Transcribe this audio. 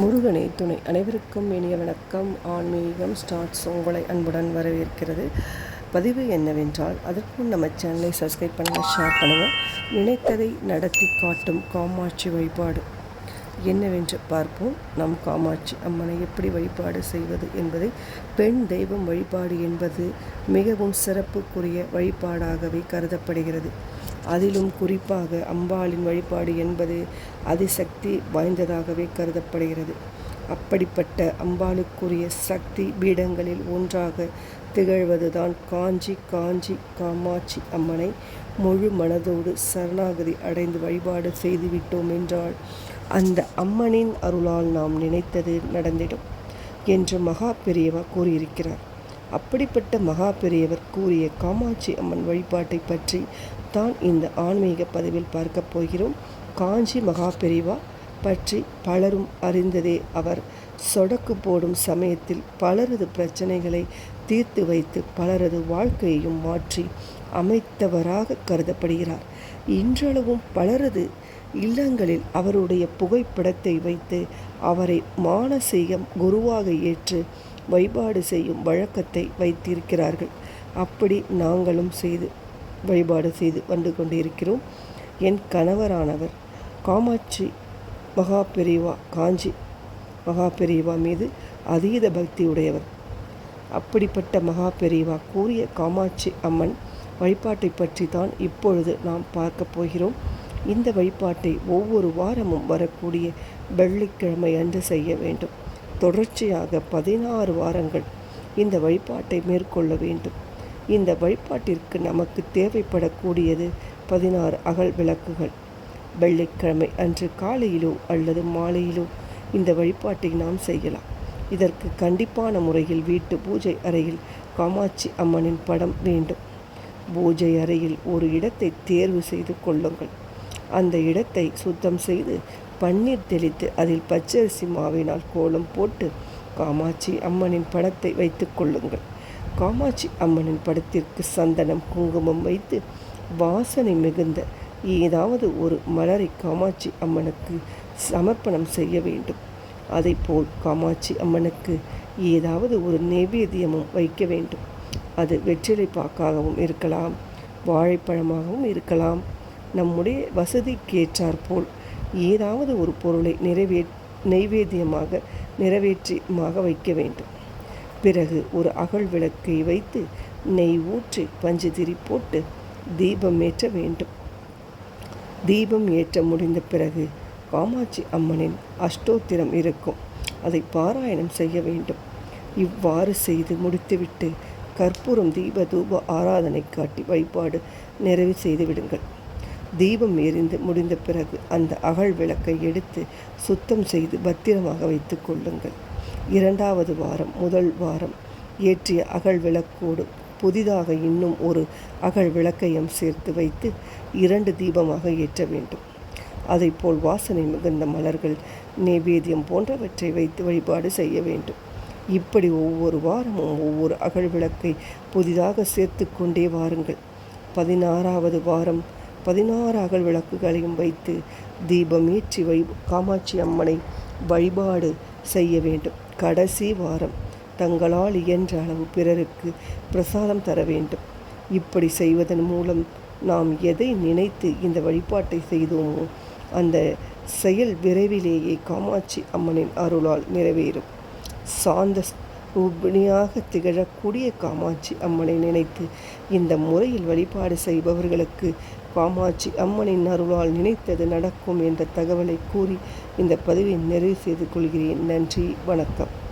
முருகனே துணை அனைவருக்கும் இனிய வணக்கம். ஆன்மீகம் ஸ்டார்ட்ஸ் உங்களை அன்புடன் வரவேற்கிறது. பதிவு என்னவென்றால் அதற்கும் நம்ம சேனலை சப்ஸ்கிரைப் பண்ணுங்கள் ஷேர் பண்ணுங்கள் நினைத்ததை நடத்தி காட்டும் காமாட்சி வழிபாடு என்னவென்று பார்ப்போம். நம் காமாட்சி அம்மனை எப்படி வழிபாடு செய்வது என்பதை பெண் தெய்வம் வழிபாடு என்பது மிகவும் சிறப்புக்குரிய வழிபாடாகவே கருதப்படுகிறது. அதிலும் குறிப்பாக அம்பாளின் வழிபாடு என்பது அதிசக்தி வாய்ந்ததாகவே கருதப்படுகிறது. அப்படிப்பட்ட அம்பாளுக்குரிய சக்தி பீடங்களில் ஒன்றாக திகழ்வதுதான் காஞ்சி காஞ்சி காமாட்சி அம்மனை முழு மனதோடு சரணாகதி அடைந்து வழிபாடு செய்துவிட்டோம் என்றால் அந்த அம்மனின் அருளால் நாம் நினைத்தது நடந்திடும் என்று மகா பெரியவா கூறியிருக்கிறார். அப்படிப்பட்ட மகா பெரியவர் கூறிய காமாட்சி அம்மன் வழிபாட்டை பற்றி தான் இந்த ஆன்மீக பதிவில் பார்க்க போகிறோம். காஞ்சி மகா பெரிவா பற்றி பலரும் அறிந்ததே அவர். சொடக்கு போடும் சமயத்தில் பலரது பிரச்சனைகளை தீர்த்து வைத்து பலரது வாழ்க்கையையும் மாற்றி அமைத்தவராக கருதப்படுகிறார். இன்றளவும் பலரது இல்லங்களில் அவருடைய புகைப்படத்தை வைத்து அவரை மானசீகம் குருவாக ஏற்று வழிபாடு செய்யும் வழக்கத்தை வைத்திருக்கிறார்கள். அப்படி நாங்களும் செய்து வழிபாடு செய்து வந்து கொண்டிருக்கிறோம். என் கணவரானவர் காமாட்சி மகா பெரியவா காஞ்சி மகா பெரியவா மீது அதீத பக்தி உடையவர் அப்படிப்பட்ட மகா பெரியவா கூறிய காமாட்சி அம்மன் வழிபாட்டை பற்றி தான் இப்பொழுது நாம் பார்க்க போகிறோம். இந்த வழிபாட்டை ஒவ்வொரு வாரமும் வரக்கூடிய வெள்ளிக்கிழமை அன்று செய்ய வேண்டும். தொடர்ச்சியாக பதினாறு வாரங்கள் இந்த வழிபாட்டை மேற்கொள்ள வேண்டும். இந்த வழிபாட்டிற்கு நமக்கு தேவைப்படக்கூடியது பதினாறு அகல் விளக்குகள். வெள்ளிக்கிழமை அன்று காலையிலோ அல்லது மாலையிலோ இந்த வழிபாட்டை நாம் செய்யலாம். இதற்கு கண்டிப்பான முறையில் வீட்டு பூஜை அறையில் காமாட்சி அம்மனின் படம் வேண்டும். பூஜை அறையில் ஒரு இடத்தை தேர்வு செய்து கொள்ளுங்கள். அந்த இடத்தை சுத்தம் செய்து பன்னீர் தெளித்து அதில் பச்சரிசி மாவினால் கோலம் போட்டு காமாட்சி அம்மனின் படத்தை வைத்து கொள்ளுங்கள். காமாட்சி அம்மனின் படத்திற்கு சந்தனம் குங்குமம் வைத்து வாசனை மிகுந்த ஏதாவது ஒரு மலரை காமாட்சி அம்மனுக்கு சமர்ப்பணம் செய்ய வேண்டும். போல் காமாட்சி அம்மனுக்கு ஏதாவது ஒரு நைவேத்தியமும் வைக்க வேண்டும். அது வெற்றிலை பாக்காகவும் இருக்கலாம் வாழைப்பழமாகவும் இருக்கலாம். நம்முடைய வசதிக்கேற்றாற்போல் ஏதாவது ஒரு பொருளை நிறைவே நைவேத்தியமாக நிறைவேற்றியமாக வைக்க வேண்டும். பிறகு ஒரு அகல் விளக்கை வைத்து நெய் ஊற்றி பஞ்சு திரி போட்டு தீபம் ஏற்ற வேண்டும். தீபம் ஏற்ற முடிந்த பிறகு காமாட்சி அம்மனின் அஷ்டோத்திரம் இருக்கும். அதை பாராயணம் செய்ய வேண்டும். இவ்வாறு செய்து முடித்துவிட்டு கற்பூரம் தீப தூப ஆராதனை காட்டி வழிபாடு நிறைவு செய்து விடுங்கள். தீபம் எரிந்து முடிந்த பிறகு அந்த அகழ் விளக்கை எடுத்து சுத்தம் செய்து பத்திரமாக வைத்து கொள்ளுங்கள். இரண்டாவது வாரம் முதல் வாரம் ஏற்றிய அகழ் விளக்கோடு புதிதாக இன்னும் ஒரு அகழ் விளக்கையும் சேர்த்து வைத்து இரண்டு தீபமாக ஏற்ற வேண்டும். போல் வாசனை மிகுந்த மலர்கள் நைவேத்தியம் போன்றவற்றை வைத்து வழிபாடு செய்ய வேண்டும். இப்படி ஒவ்வொரு வாரமும் ஒவ்வொரு அகழ் விளக்கை புதிதாக சேர்த்து கொண்டே வாருங்கள். பதினாறாவது வாரம் பதினாறு அகல் விளக்குகளையும் வைத்து தீபம் ஏற்றி வை காமாட்சி அம்மனை வழிபாடு செய்ய வேண்டும். கடைசி வாரம் தங்களால் இயன்ற அளவு பிறருக்கு பிரசாதம் தர வேண்டும். இப்படி செய்வதன் மூலம் நாம் எதை நினைத்து இந்த வழிபாட்டை செய்தோமோ அந்த செயல் விரைவிலேயே காமாட்சி அம்மனின் அருளால் நிறைவேறும். சாந்த ரூபிணியாக திகழக்கூடிய காமாட்சி அம்மனை நினைத்து இந்த முறையில் வழிபாடு செய்பவர்களுக்கு காமாட்சி அம்மனின் அருளால் நினைத்தது நடக்கும் என்ற தகவலை கூறி இந்த பதிவை நிறைவு செய்து கொள்கிறேன். நன்றி வணக்கம்.